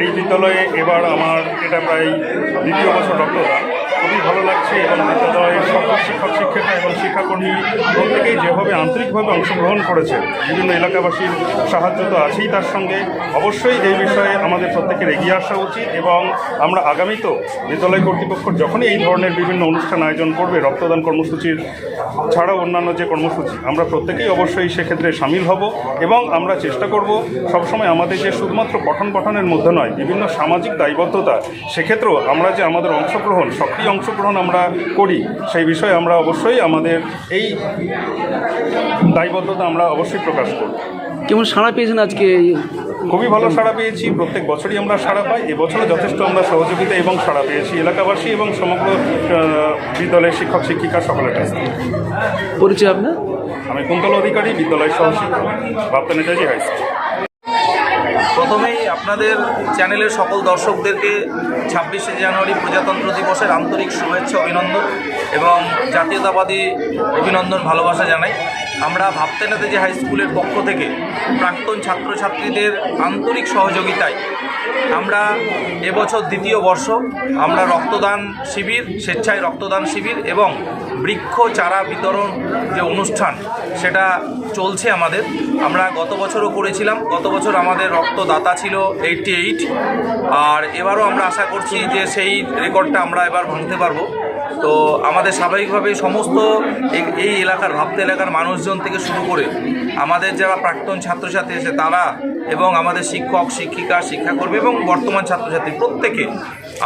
এই বিদ্যালয়ে এবার আমার এটা প্রায় দ্বিতীয় বছর রক্তদান খুবই ভালো লাগছে এবং বিদ্যালয়ের সকল শিক্ষক, শিক্ষিকা এবং শিক্ষাকর্মী প্রত্যেকেই যেভাবে আন্তরিকভাবে অংশগ্রহণ করেছে, বিভিন্ন এলাকাবাসীর সাহায্য তো আছেই তার সঙ্গে। অবশ্যই এই বিষয়ে আমাদের প্রত্যেকের এগিয়ে আসা উচিত এবং আমরা আগামীতেও বিদ্যালয় কর্তৃপক্ষ যখনই এই ধরনের বিভিন্ন অনুষ্ঠান আয়োজন করবে, রক্তদান কর্মসূচির ছাড়াও অন্যান্য যে কর্মসূচি, আমরা প্রত্যেকেই অবশ্যই সেক্ষেত্রে সামিল হব এবং আমরা চেষ্টা করব সবসময় আমাদের যে শুধুমাত্র পঠন পঠনের মধ্যে নয়, বিভিন্ন সামাজিক দায়বদ্ধতা, সেক্ষেত্রেও আমরা যে আমাদের অংশগ্রহণ সক্রিয় অংশগ্রহণ আমরা করি সেই বিষয়ে আমরা অবশ্যই আমাদের এই দায়বদ্ধতা আমরা অবশ্যই প্রকাশ করব। কেমন সাড়া পেয়েছেন আজকে খুবই ভালো সাড়া পেয়েছি প্রত্যেক বছরই আমরা সাড়া পাই এবছরও যথেষ্ট আমরা সহযোগিতা এবং সাড়া পেয়েছি এলাকাবাসী এবং সমগ্র বিদ্যালয়ের শিক্ষক শিক্ষিকা সকলের কাছ পরিচয় আপনার? আমি কুন্তল অধিকারী বিদ্যালয় সহশিক্ষক বাপ্তা নেতাজি হাই স্কুল প্রথমেই আপনাদের চ্যানেলের সকল দর্শকদেরকে ছাব্বিশে জানুয়ারি প্রজাতন্ত্র দিবসের আন্তরিক শুভেচ্ছা অভিনন্দন এবং জাতীয়তাবাদী অভিনন্দন ভালোবাসা জানাই। আমরা ভাবতে নেতাজি হাই স্কুলের পক্ষ থেকে প্রাক্তন ছাত্রছাত্রীদের আন্তরিক সহযোগিতায় আমরা এবছর দ্বিতীয় বর্ষ, আমরা রক্তদান শিবির, স্বেচ্ছায় রক্তদান শিবির এবং বৃক্ষ চারা বিতরণ যে অনুষ্ঠান, সেটা চলছে আমাদের। আমরা গত বছরও করেছিলাম, গত বছর আমাদের রক্তদাতা ছিল এইটটি এইট আর এবারও আমরা আশা করছি যে সেই রেকর্ডটা আমরা এবার ভাঙতে পারব। তো আমাদের স্বাভাবিকভাবে সমস্ত এই এলাকার ভাবতে এলাকার মানুষজন থেকে শুরু করে আমাদের যারা প্রাক্তন ছাত্রছাত্রী আছে তারা এবং আমাদের শিক্ষক, শিক্ষিকা, শিক্ষাকর্মী এবং বর্তমান ছাত্রছাত্রী প্রত্যেকে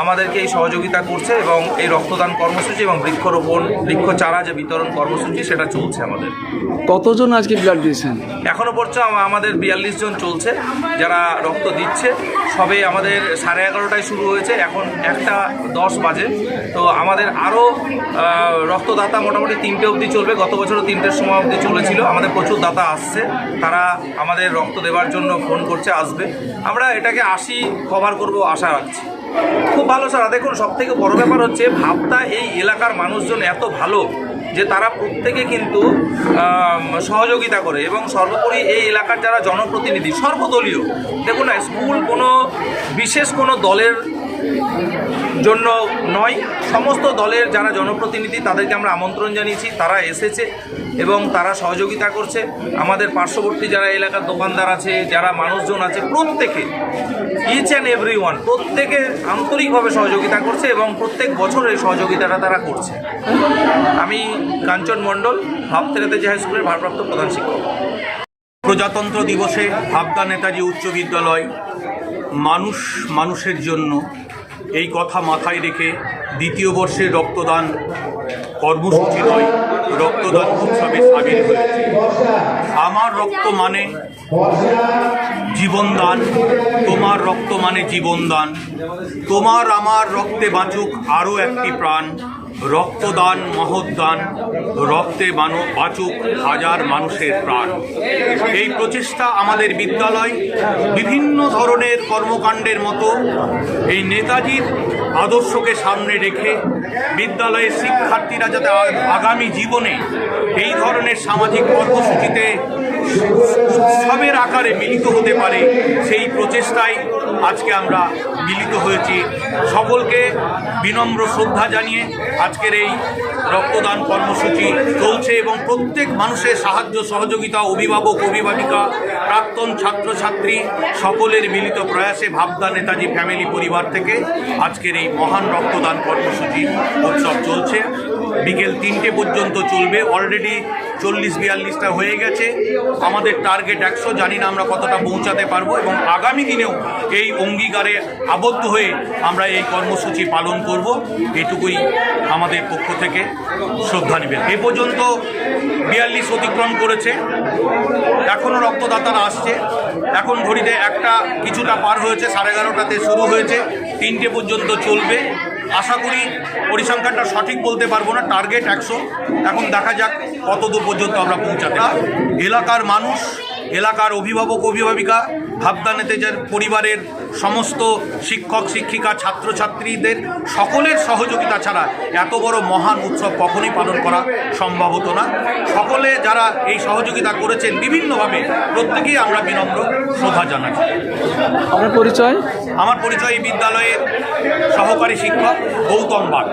আমাদেরকে এই সহযোগিতা করছে এবং এই রক্তদান কর্মসূচি এবং বৃক্ষরোপণ বৃক্ষ চারা যে বিতরণ কর্মসূচি সেটা চলছে আমাদের। কতজন আজকে ব্লাড দিয়েছেন? এখনও পর্যন্ত আমাদের বিয়াল্লিশ জন চলছে যারা রক্ত দিচ্ছে। সবে আমাদের সাড়ে এগারোটায় শুরু হয়েছে এখন একটা দশ বাজে। তো আমাদের আরও রক্তদাতা মোটামুটি তিনটে অবধি চলবে। গত বছরও তিনটের সময় অবধি চলেছিল। আমাদের প্রচুর দাতা আসছে। তারা আমাদের রক্ত দেওয়ার জন্য ফোন করছে আসবে। আমরা এটাকে আশি কভার করব আশা রাখছি। খুব ভালো স্যার। দেখুন সব থেকে বড় ব্যাপার হচ্ছে, ভাবটা এই এলাকার মানুষজন এত ভালো যে তারা প্রত্যেকে কিন্তু সহযোগিতা করে এবং সর্বোপরি এই এলাকার যারা জনপ্রতিনিধি, সর্বদলীয়। দেখুন না, স্কুল কোনো বিশেষ কোনো দলের জন্য নয়, সমস্ত দলের যারা জনপ্রতিনিধি তাদেরকে আমরা আমন্ত্রণ জানিয়েছি, তারা এসেছে এবং তারা সহযোগিতা করছে। আমাদের পার্শ্ববর্তী যারা এলাকার দোকানদার আছে, যারা মানুষজন আছে, প্রত্যেকে ইচ অ্যান্ড এভরি ওয়ান প্রত্যেকে আন্তরিকভাবে সহযোগিতা করছে এবং প্রত্যেক বছর এই সহযোগিতাটা তারা করছে। আমি কাঞ্চন মণ্ডল ভাবতেরাতে হাই স্কুলের ভারপ্রাপ্ত প্রধান শিক্ষক। প্রজাতন্ত্র দিবসে ভাবদা নেতাজি উচ্চ বিদ্যালয় মানুষ, মানুষের জন্য এই কথা মাথায় রেখে দ্বিতীয় বর্ষের রক্তদান কর্মসূচি নয়, রক্তদান উৎসবে সামিল হয়েছে। আমার রক্ত মানে জীবনদান তোমার রক্ত মানে জীবনদান তোমার আমার রক্তে বাঁচুক আরও একটি প্রাণ। রক্তদান মহৎদান রক্তে বাঁচুক হাজার মানুষের প্রাণ। এই প্রচেষ্টা আমাদের বিদ্যালয় বিভিন্ন ধরনের কর্মকাণ্ডের মতো এই নেতাজির আদর্শকে সামনে রেখে বিদ্যালয়ের শিক্ষার্থীরা যাতে আগামী জীবনে এই ধরনের সামাজিক কর্মসূচিতে উৎসবের আকারে মিলিত হতে পারে, সেই প্রচেষ্টায় আজকে আমরা মিলিত হয়েছি। সকলকে বিনম্র শ্রদ্ধা জানিয়ে আজকের এই রক্তদান কর্মসূচি চলছে এবং প্রত্যেক মানুষের সাহায্য, সহযোগিতা, অভিভাবক, অভিভাবিকা, প্রাক্তন ছাত্রছাত্রী সকলের মিলিত প্রয়াসে ভাবদা নেতাজি ফ্যামিলি পরিবার থেকে আজকের এই মহান রক্তদান কর্মসূচি উৎসব চলছে। বিকেল তিনটে পর্যন্ত চলবে। অলরেডি চল্লিশ বিয়াল্লিশটা হয়ে গেছে। আমাদের টার্গেট একশো, জানি না আমরা কতটা পৌঁছাতে পারব এবং আগামী দিনেও এই অঙ্গীকারে আবদ্ধ হয়ে আমরা এই কর্মসূচি পালন করব। এটুকুই আমাদের পক্ষ থেকে শ্রদ্ধা নেবেন এ পর্যন্ত বিয়াল্লিশ অতিক্রম করেছে। এখনও রক্তদাতারা আসছে। এখন ঘড়িতে একটা, কিছুটা পার হয়েছে, সাড়ে এগারোটাতে শুরু হয়েছে। তিনটে পর্যন্ত চলবে। আশা করি পরিসংখ্যানটা সঠিক বলতে পারব না টার্গেট একশো এখন দেখা যাক কতদূর পর্যন্ত আমরা পৌঁছাতে। এলাকার মানুষ, এলাকার অভিভাবক, অভিভাবিকা ভাবদানেতেজের পরিবারের সমস্ত শিক্ষক শিক্ষিকা ছাত্রছাত্রীদের সকলের সহযোগিতা ছাড়া এত বড় মহান উৎসব কখনোই পালন করা সম্ভব হতো না। সকলে যারা এই সহযোগিতা করেছেন বিভিন্নভাবে প্রত্যেকেই আমরা বিনম্র শ্রদ্ধা জানাচ্ছি আমার পরিচয়? আমার পরিচয় এই বিদ্যালয়ের সহকারী শিক্ষক গৌতম বাগ।